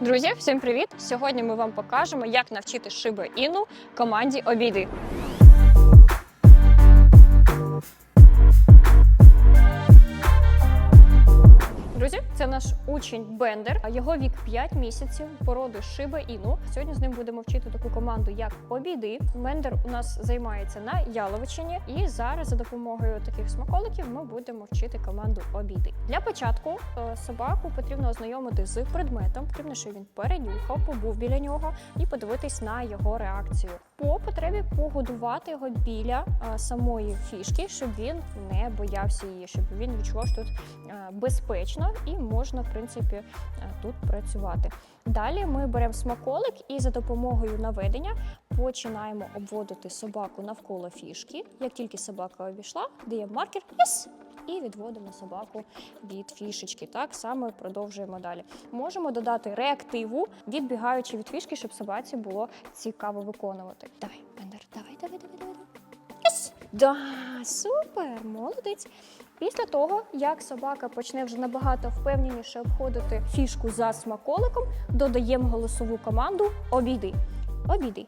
Друзі, всім привіт! Сьогодні ми вам покажемо, як навчити шиби Іну команді обійди. Друзі, це наш учень Бендер. Його вік 5 місяців, породи Шиба Іну. Сьогодні з ним будемо вчити таку команду, як обійди. Бендер у нас займається на Яловичині, і зараз за допомогою таких смаколиків ми будемо вчити команду обійди. Для початку е, собаку потрібно ознайомити з предметом. Потрібно, щоб він перенюхав, побув біля нього і подивитись на його реакцію. По потребі погодувати його біля е, самої фішки, щоб він не боявся її, щоб він відчував, що тут е, безпечно і можна, в принципі, е, тут працювати. Далі ми беремо смаколик і за допомогою наведення починаємо обводити собаку навколо фішки. Як тільки собака обійшла, даємо маркер «Yes!» і відводимо собаку від фішечки. Так само продовжуємо далі. Можемо додати реактиву, відбігаючи від фішки, щоб собаці було цікаво виконувати. Давай, Бендер, давай, давай, давай, давай. Да, супер, молодець. Після того, як собака почне вже набагато впевненіше обходити фішку за смаколиком, додаємо голосову команду Обійди. Обійди.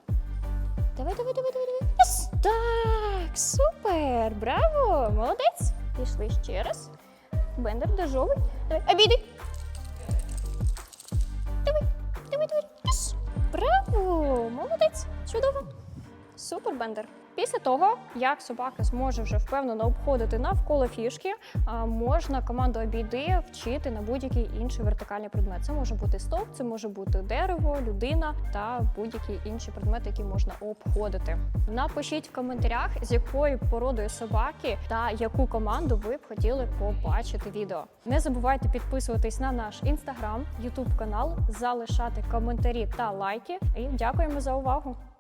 Давай, давай, давай, давай, давай. Yes! Так, супер! Браво! Молодець! Пішли ще раз. Бендер дожовий. Давай, обійди. Давай, давай, давай. Yes! Браво! Молодець! Чудово! Супер, Бендер. Після того, як собака зможе вже впевнено обходити навколо фішки, можна команду обійди вчити на будь-який інший вертикальний предмет. Це може бути стовп, це може бути дерево, людина та будь-які інші предмети, які можна обходити. Напишіть в коментарях, з якою породою собаки та яку команду ви б хотіли побачити відео. Не забувайте підписуватись на наш інстаграм, ютуб канал, залишати коментарі та лайки. І дякуємо за увагу.